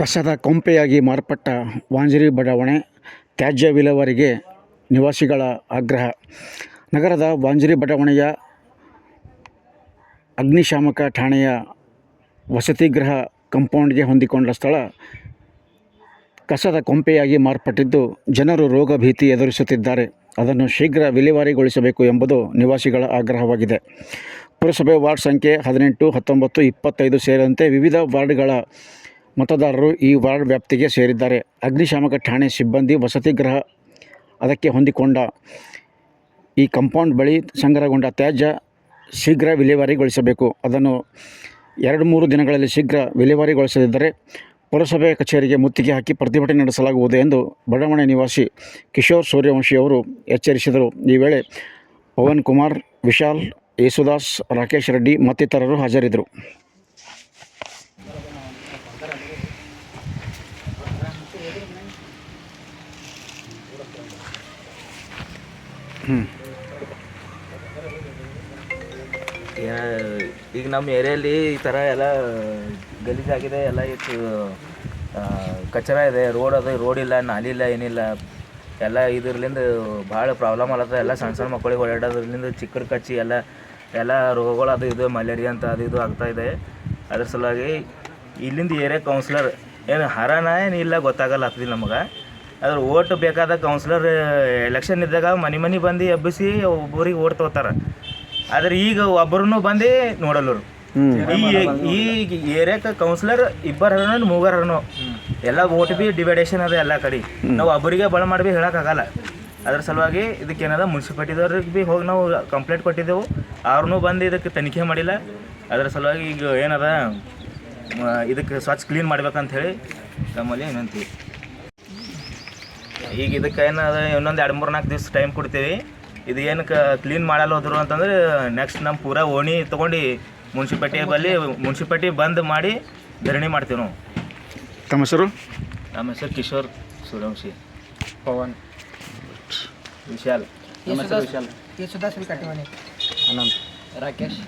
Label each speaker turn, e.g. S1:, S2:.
S1: ಕಸದ ಕೊಂಪೆಯಾಗಿ ಮಾರ್ಪಟ್ಟ ವಾಂಜರಿ ಬಡಾವಣೆ ತ್ಯಾಜ್ಯ ವಿಲೇವಾರಿಗೆ ನಿವಾಸಿಗಳ ಆಗ್ರಹ. ನಗರದ ವಾಂಜರಿ ಬಡಾವಣೆಯ ಅಗ್ನಿಶಾಮಕ ಠಾಣೆಯ ವಸತಿಗೃಹ ಕಂಪೌಂಡ್ಗೆ ಹೊಂದಿಕೊಂಡ ಸ್ಥಳ ಕಸದ ಕೊಂಪೆಯಾಗಿ ಮಾರ್ಪಟ್ಟಿದ್ದು ಜನರು ರೋಗ ಭೀತಿ ಎದುರಿಸುತ್ತಿದ್ದಾರೆ. ಅದನ್ನು ಶೀಘ್ರ ವಿಲೇವಾರಿಗೊಳಿಸಬೇಕು ಎಂಬುದು ನಿವಾಸಿಗಳ ಆಗ್ರಹವಾಗಿದೆ. ಪುರಸಭೆ ವಾರ್ಡ್ ಸಂಖ್ಯೆ ಹದಿನೆಂಟು, ಹತ್ತೊಂಬತ್ತು, ಇಪ್ಪತ್ತೈದು ಸೇರಿದಂತೆ ವಿವಿಧ ವಾರ್ಡ್ಗಳ ಮತದಾರರು ಈ ವಾರ್ಡ್ ವ್ಯಾಪ್ತಿಗೆ ಸೇರಿದ್ದಾರೆ. ಅಗ್ನಿಶಾಮಕ ಠಾಣೆ ಸಿಬ್ಬಂದಿ ವಸತಿ ಗೃಹ ಅದಕ್ಕೆ ಹೊಂದಿಕೊಂಡ ಈ ಕಾಂಪೌಂಡ್ ಬಳಿ ಸಂಗ್ರಹಗೊಂಡ ತ್ಯಾಜ್ಯ ಶೀಘ್ರ ವಿಲೇವಾರಿಗೊಳಿಸಬೇಕು. ಅದನ್ನು ಎರಡು ಮೂರು ದಿನಗಳಲ್ಲಿ ಶೀಘ್ರ ವಿಲೇವಾರಿಗೊಳಿಸದಿದ್ದರೆ ಪುರಸಭೆ ಕಚೇರಿಗೆ ಮುತ್ತಿಗೆ ಹಾಕಿ ಪ್ರತಿಭಟನೆ ನಡೆಸಲಾಗುವುದು ಎಂದು ಬಡಾವಣೆ ನಿವಾಸಿ ಕಿಶೋರ್ ಸೂರ್ಯವಂಶಿ ಅವರು ಎಚ್ಚರಿಸಿದರು. ಈ ವೇಳೆ ಪವನ್ ಕುಮಾರ್, ವಿಶಾಲ್, ಯೇಸುದಾಸ್, ರಾಕೇಶ್ ರೆಡ್ಡಿ ಮತ್ತಿತರರು ಹಾಜರಿದ್ದರು.
S2: ಈಗ ನಮ್ಮ ಏರಿಯಲ್ಲಿ ಈ ಥರ ಎಲ್ಲ ಗಲೀಜಾಗಿದೆ ಎಲ್ಲ ಇತ್ತು. ಕಚರ ಇದೆ, ರೋಡ್ ಅದು, ರೋಡ್ ಇಲ್ಲ, ನಾಲಿ ಇಲ್ಲ, ಏನಿಲ್ಲ. ಎಲ್ಲ ಇದ್ರಲಿಂದ ಭಾಳ ಪ್ರಾಬ್ಲಮ್ ಆಗತ್ತೆ ಎಲ್ಲ ಸಣ್ಣ ಸಣ್ಣ ಮಕ್ಕಳಿಗೆ ಓಡಾಡೋದ್ರಿಂದ ಚಿಕ್ಕರ್ ಕಚ್ಚಿ ಎಲ್ಲ ಎಲ್ಲ ರೋಗಗಳು ಅದು ಇದು, ಮಲೇರಿಯಾ ಅಂತ ಅದು ಇದು ಆಗ್ತಾಯಿದೆ ಅದ್ರ ಸಲುವಾಗಿ ಇಲ್ಲಿಂದ ಏರಿಯಾ ಕೌನ್ಸಿಲರ್ ಏನು ಹರನ ಏನು ಇಲ್ಲ ಗೊತ್ತಾಗಲ್ಲ ಆಗ್ತದೆ ನಮಗೆ. ಅದ್ರ ಓಟ್ ಬೇಕಾದ ಕೌನ್ಸಿಲರ್ ಎಲೆಕ್ಷನ್ ಇದ್ದಾಗ ಮನೆ ಮನೆ ಬಂದು ಎಬ್ಬಿಸಿ ಒಬ್ಬರಿಗೆ ಓಟ್ ತಗೋತಾರೆ. ಆದ್ರೆ ಈಗ ಒಬ್ಬರನ್ನು ಬಂದು ನೋಡಲ್ಲರು. ಈ ಈಗ ಏರಿಯಾಕ ಕೌನ್ಸಿಲರ್ ಇಬ್ಬರ ಹರನು ಮೂಗರ ಹರನು. ಎಲ್ಲ ಓಟ್ ಬಿ ಡಿವೈಡೇಷನ್ ಅದ ಎಲ್ಲ ಕಡೆ. ನಾವು ಒಬ್ಬರಿಗೆ ಬಳ ಮಾಡಿ ಬಿ ಹೇಳೋಕ್ಕಾಗಲ್ಲ ಅದ್ರ ಸಲುವಾಗಿ ಇದಕ್ಕೆ ಏನದ ಮುನ್ಸಿಪಾಲ್ಟಿದವ್ರಿಗೆ ಬಿ ಹೋಗಿ ನಾವು ಕಂಪ್ಲೇಂಟ್ ಕೊಟ್ಟಿದ್ದೆವು. ಅವ್ರನ್ನೂ ಬಂದು ಇದಕ್ಕೆ ತನಿಖೆ ಮಾಡಿಲ್ಲ. ಅದರ ಸಲುವಾಗಿ ಈಗ ಏನದ ಇದಕ್ಕೆ ಸ್ವಚ್ಛ ಕ್ಲೀನ್ ಮಾಡ್ಬೇಕಂತ ಹೇಳಿ ನಮ್ಮಲ್ಲಿ ಏನಂತೀವಿ ಈಗ ಇದಕ್ಕೆ ಏನದ ಇನ್ನೊಂದು ಎರಡು ಮೂರು ನಾಲ್ಕು ದಿವಸ ಟೈಮ್ ಕೊಡ್ತೀವಿ. ಇದು ಏನಕ್ಕೆ ಕ್ಲೀನ್ ಮಾಡಲ್ಲ ಹೋದ್ರು ಅಂತಂದ್ರೆ ನೆಕ್ಸ್ಟ್ ನಮ್ಮ ಪೂರಾ ಓಣಿ ತೊಗೊಂಡು ಮುನ್ಸಿಪಾಲ್ಟಿ ಬಲ್ಲಿ ಮುನ್ಸಿಪಾಲ್ಟಿ ಬಂದ್ ಮಾಡಿ ಧರಣಿ ಮಾಡ್ತೀವಿ ನಾವು.
S1: ತಮ್ಮ ಹೆಸರು?
S2: ನಮ್ಮ ಹೆಸರು ಕಿಶೋರ್ ಸೂರ್ಯವಂಶಿ.
S3: ಪವನ್.
S2: ವಿಶಾಲ್.
S3: ನಮ್ಮ ಹೆಸರು ವಿಶಾಲ್.
S4: ಕಟ್ಟಿಮನಿ
S3: ಅನಂತ್.
S4: ರಾಕೇಶ್.